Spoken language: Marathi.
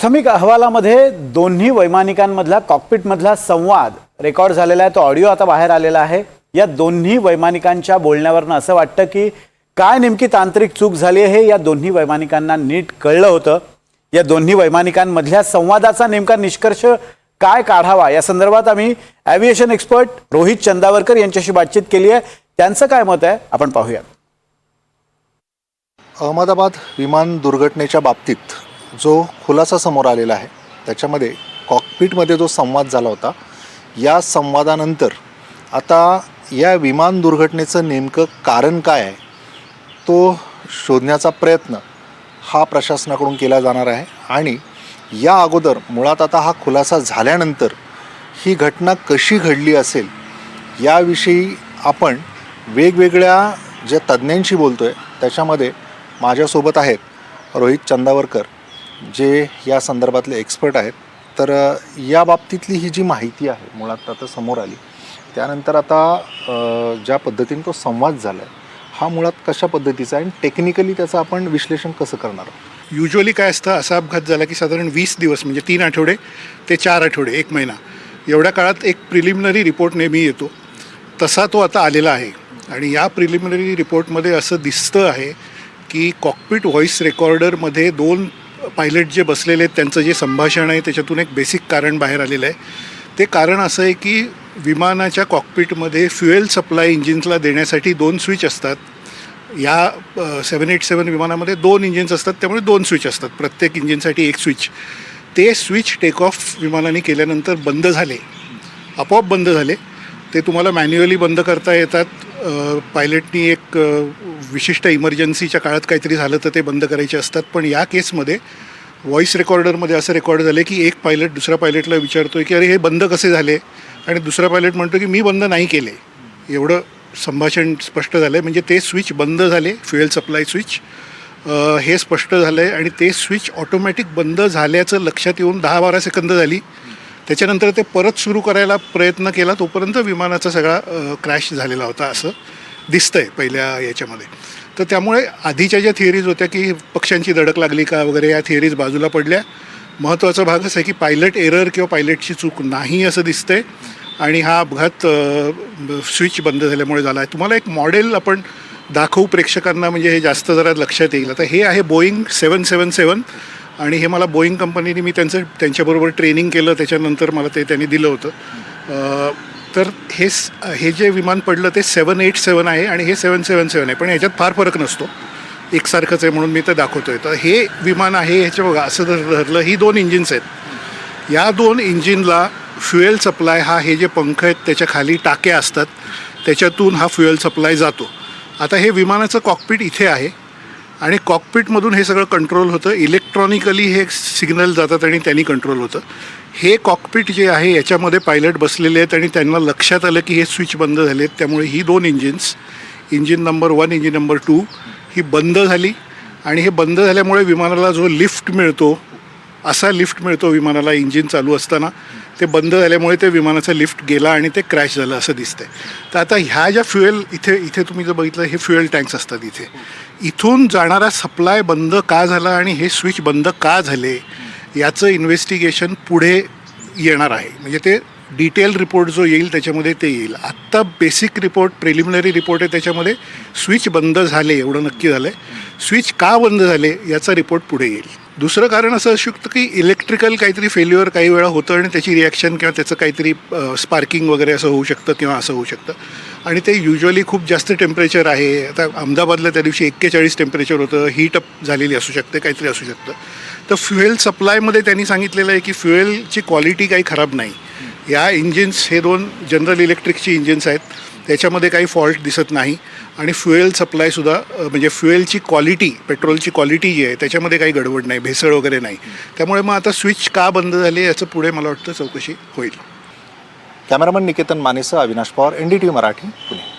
प्राथमिक अहवालामध्ये दोन्ही वैमानिकांमधला कॉकपिटमधला संवाद रेकॉर्ड झालेला आहे तो ऑडिओ आता बाहेर आलेला आहे. या दोन्ही वैमानिकांच्या बोलण्यावरनं असं वाटतं की काय नेमकी तांत्रिक चूक झाली आहे हे या दोन्ही वैमानिकांना नीट कळलं होतं. या दोन्ही वैमानिकांमधल्या संवादाचा नेमका निष्कर्ष काय काढावा? या संदर्भात आम्ही ॲव्हिएशन एक्सपर्ट रोहित चंदावरकर यांच्याशी बातचीत केली आहे. त्यांचं काय मत आहे? आपण पाहूया. अहमदाबाद विमान दुर्घटनेच्या बाबतीत जो खुलासा समोर आलेला आहे त्याच्यामध्ये कॉकपिटमध्ये जो संवाद झाला होता या संवादानंतर आता या विमान दुर्घटनेचं नेमकं कारण काय आहे तो शोधण्याचा प्रयत्न हा प्रशासनाकडून केला जाणार आहे आणि या अगोदर मुळात आता हा खुलासा झाल्यानंतर ही घटना कशी घडली असेल याविषयी आपण वेगवेगळ्या ज्या तज्ज्ञांशी बोलतो आहे त्याच्यामध्ये माझ्यासोबत आहेत रोहित चंदावरकर जे या संदर्भातले एक्सपर्ट आहेत तर या बाबतीतली ही जी माहिती आहे मुळात आता समोर आली. त्यानंतर आता ज्या पद्धतीने तो संवाद झाला आहे हा मुळात कशा पद्धतीचा आहे आणि टेक्निकली त्याचं आपण विश्लेषण कसं करणार आहोत? युजली काय असतं असा अपघात झाला की साधारण वीस दिवस म्हणजे तीन आठवडे ते चार आठवडे एक महिना. एवढ्या काळात एक प्रिलिमिनरी रिपोर्ट नेहमी येतो. तसा तो आता आलेला आहे. आणि या प्रिलिमिनरी रिपोर्टमध्ये असं दिसतं आहे की कॉकपिट व्हॉईस रेकॉर्डरमध्ये दोन पायलट जे बसलेले आहेत त्यांचं जे संभाषण आहे त्याच्यातून एक बेसिक कारण बाहेर आलेलं आहे. ते कारण असं आहे की विमानाच्या कॉकपिटमध्ये फ्युएल सप्लाय इंजिन्सला देण्यासाठी दोन स्विच असतात. या सेवन एट सेवन विमानामध्ये दोन इंजिन्स असतात त्यामुळे दोन स्विच असतात. प्रत्येक इंजिनसाठी एक स्विच ते स्विच टेक ऑफ विमानाने केल्यानंतर बंद झाले. आपोआप बंद झाले. ते तुम्हाला मॅन्युअली बंद करता येतात. पायलटनी एक विशिष्ट इमर्जन्सीच्या काळात काहीतरी झालं तर ते बंद करायचे असतात. पण या केसमध्ये व्हॉईस रेकॉर्डरमध्ये असं रेकॉर्ड झालं की एक पायलट दुसऱ्या पायलटला विचारतोय की अरे हे बंद कसे झाले? आणि दुसरा पायलट म्हणतो की मी बंद नाही केले. एवढं संभाषण स्पष्ट झालं आहे म्हणजे ते स्विच बंद झाले फ्युएल सप्लाय स्विच हे स्पष्ट झालं आहे आणि ते स्विच ऑटोमॅटिक बंद झाल्याचं लक्षात येऊन दहा बारा सेकंद झाली. त्याच्यानंतर ते परत सुरू करायला प्रयत्न केला तोपर्यंत विमानाचा सगळा क्रॅश झालेला होता असं दिसतंय पहिल्या याच्यामध्ये. तर त्यामुळे आधीच्या ज्या थिअरीज होत्या की पक्ष्यांची धडक लागली का वगैरे या थिअरीज बाजूला पडल्या. महत्त्वाचा भाग असा आहे की पायलट एरर किंवा पायलटची चूक नाही असं दिसतंय. आणि हा अपघात स्विच बंद झाल्यामुळे झाला आहे. तुम्हाला एक मॉडेल आपण दाखवू प्रेक्षकांना म्हणजे हे जास्त जरा लक्षात येईल. आता हे आहे बोईंग सेवन सेवन सेवन आणि हे मला बोईंग कंपनीने मी त्यांचं त्यांच्याबरोबर ट्रेनिंग केलं. त्याच्यानंतर मला ते त्यांनी दिलं होतं. तर हे स- हे जे विमान पडलं ते सेवन एट सेवन आहे आणि हे सेवन सेवन सेवन आहे. पण ह्याच्यात फार फरक नसतो. एकसारखंच आहे म्हणून मी ते आहे तर हे विमान आहे ह्याच्या बघा असं जर धरलं ही दोन इंजिन्स आहेत. या दोन इंजिनला फ्युएल सप्लाय हा हे जे पंख आहेत त्याच्याखाली टाक्या असतात. त्याच्यातून हा फ्युएल सप्लाय जातो. आता हे विमानाचं कॉकपीट इथे आहे आणि कॉकपीटमधून हे सगळं कंट्रोल होतं. इलेक्ट्रॉनिकली हे सिग्नल जातात आणि त्यांनी कंट्रोल होतं. हे कॉकपिट जे आहे याच्यामध्ये पायलट बसलेले आहेत आणि त्यांना लक्षात आलं की हे स्विच बंद झाले आहेत त्यामुळे ही दोन engines engine number one engine number two ही बंद झाली. आणि हे बंद झाल्यामुळे विमानाला जो लिफ्ट मिळतो असा लिफ्ट मिळतो विमानाला इंजिन चालू असताना ते बंद झाल्यामुळे ते विमानाचा लिफ्ट गेला आणि ते क्रॅश झालं असं दिसतंय. तर आता ह्या ज्या फ्युएल इथे इथे तुम्ही जर बघितलं हे फ्युएल टँक्स असतात इथे. इथून जाणारा सप्लाय बंद का झाला आणि हे स्विच बंद का झाले? याचं इन्व्हेस्टिगेशन पुढे येणार आहे. म्हणजे ते डिटेल रिपोर्ट जो येईल त्याच्यामध्ये ते येईल. आत्ता बेसिक रिपोर्ट प्रिलिमिनरी रिपोर्ट आहे त्याच्यामध्ये स्विच बंद झाले एवढं नक्की झालं आहे स्विच का बंद झाले याचा रिपोर्ट पुढे येईल. दुसरं कारण असं असू शकतं की इलेक्ट्रिकल काहीतरी फेल्युअर काही वेळा होतं आणि त्याची रिॲक्शन किंवा त्याचं काहीतरी स्पार्किंग वगैरे असं होऊ शकतं किंवा असं होऊ शकतं. आणि ते युजली खूप जास्त टेम्परेचर आहे. आता अहमदाबादला त्या दिवशी एक्केचाळीस टेम्परेचर होतं. हीट अप झालेली असू शकते काहीतरी असू शकतं. तर फ्युएल सप्लायमध्ये त्यांनी सांगितलेलं आहे की फ्युएलची क्वालिटी काही खराब नाही. या इंजिन्स हे दोन जनरल इलेक्ट्रिकची इंजिन्स आहेत. त्याच्यामध्ये काही फॉल्ट दिसत नाही. आणि फ्युएल सप्लायसुद्धा म्हणजे फ्युएलची क्वालिटी पेट्रोलची क्वालिटी जी आहे त्याच्यामध्ये काही गडबड नाही भेसळ वगैरे नाही. त्यामुळे मग आता स्विच का बंद झाले याचं पुढे मला वाटतं चौकशी होईल. Cameraman Niketan मानेसह Avinash Pawar N D T Marathi Pune.